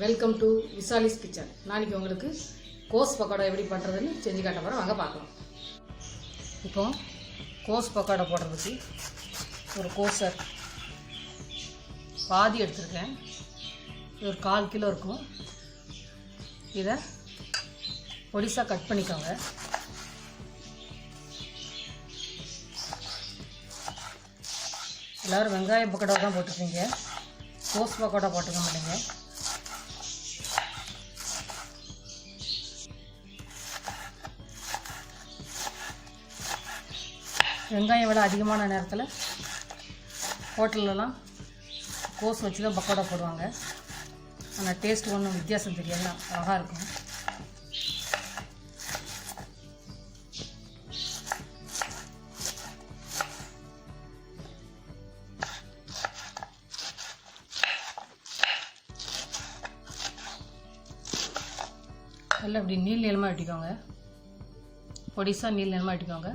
Welcome to Visalis kitchen நாளைக்கு உங்களுக்கு கோஸ் பக்கோடா எப்படி பண்ணுறதுன்னு செஞ்சு காட்ட போகிறோம் வாங்க பார்க்கலாம். இப்போ கோஸ் பக்கோடா போடுறதுக்கு ஒரு கோசர் பாதி எடுத்திருக்கேன். இது ஒரு கால் கிலோ இருக்கும். இதை பொடிசாக கட் பண்ணிக்கோங்க. எல்லோரும் வெங்காய பக்கோடா தான் போட்டுருக்கீங்க கோஸ் பக்கோடா போட்டுக்க மாட்டீங்க. வெங்காயம் விட அதிகமான நேரத்தில் ஹோட்டல்லலாம் கோஸ் வச்சு தான் பக்கோடா போடுவாங்க. ஆனால் டேஸ்ட் ஒன்றும் வித்தியாசம் தெரியாது. அழகாக இருக்கும். நல்லா இப்படி நீள் நீளமாக வெட்டிக்கோங்க. பொடிசாக நீள் நீளமாக வெட்டிக்கோங்க.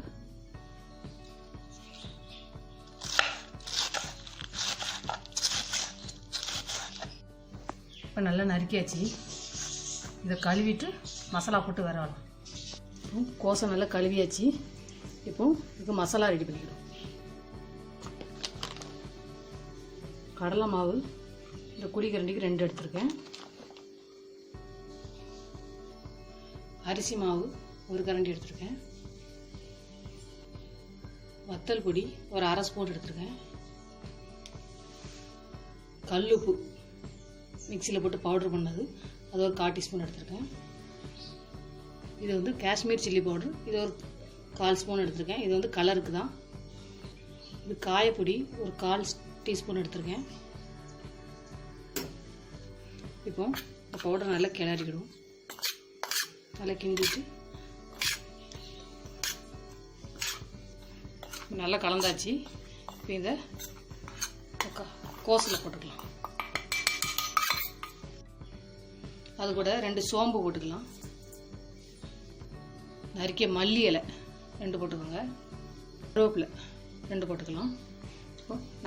இப்போ நல்லா நறுக்கியாச்சு. இதை கழுவிட்டு மசாலா போட்டு வரலாம் கோசம் நல்லா கழுவியாச்சு. இப்போ இதுக்கு மசாலா ரெடி பண்ணிக்கணும். கடலை மாவு இந்த குழிக்கரண்டிக்கு ரெண்டு எடுத்திருக்கேன். அரிசி மாவு ஒரு கரண்டி எடுத்திருக்கேன். வத்தல் பொடி ஒரு அரை ஸ்பூன் எடுத்திருக்கேன். கல்லுப்பு மிக்சியில் போட்டு பவுடர் பண்ணது. அது ஒரு கால் டீஸ்பூன் எடுத்திருக்கேன். இது வந்து காஷ்மீர் சில்லி பவுடர் இது ஒரு கால் ஸ்பூன் எடுத்திருக்கேன். இது வந்து கலருக்கு தான். இது காயப்பொடி ஒரு கால் டீஸ்பூன் எடுத்திருக்கேன். இப்போ இந்த பவுடர் நல்லா கிளறிக்கிடும் நல்லா கிண்டிட்டு. நல்லா கலந்தாச்சு. இப்போ இதை கோஸில் போட்டுக்கலாம். அது கூட ரெண்டு சோம்பு போட்டுக்கலாம். நறுக்கிய மல்லி இலை ரெண்டு போட்டுக்கோங்க. கருவேப்பிலை ரெண்டு போட்டுக்கலாம்.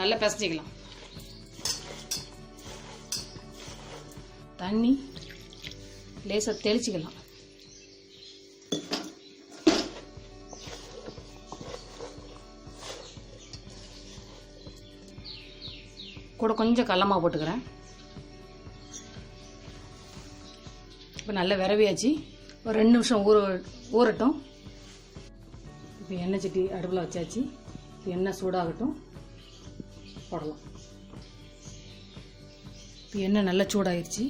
நல்லா பிசைஞ்சிக்கலாம். தண்ணி லேசாக தெளிச்சிக்கலாம். கூட கொஞ்சம் கல்லமாக போட்டுக்கிறேன். இப்போ நல்லா விரவியாச்சு. ஒரு ரெண்டு நிமிஷம் ஊற ஊறட்டும். இப்போ எண்ணெய் சட்டி அடுப்பில் வச்சாச்சு. இப்போ எண்ணெய் சூடாகட்டும். போடலாம். இப்போ எண்ணெய் நல்லா சூடாயிருச்சு.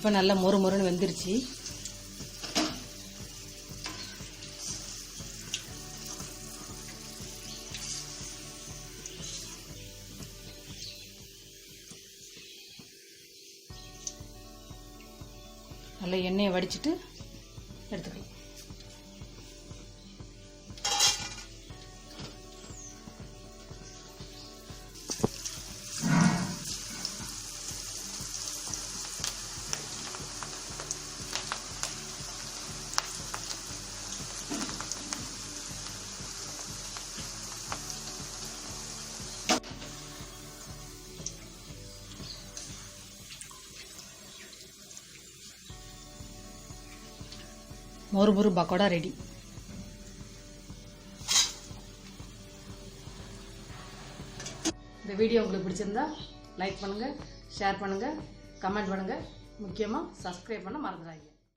இப்போ நல்லா மொறு மொறுன்னு வெந்துருச்சு. நல்லா எண்ணெயை வடிச்சிட்டு மொறு மொறு பக்கோடா ரெடி இந்த வீடியோ உங்களுக்கு பிடிச்சிருந்தா லைக் பண்ணுங்கள் ஷேர் பண்ணுங்கள் கமெண்ட் பண்ணுங்கள் முக்கியமாக சப்ஸ்கிரைப் பண்ண மறந்துடாதீங்க.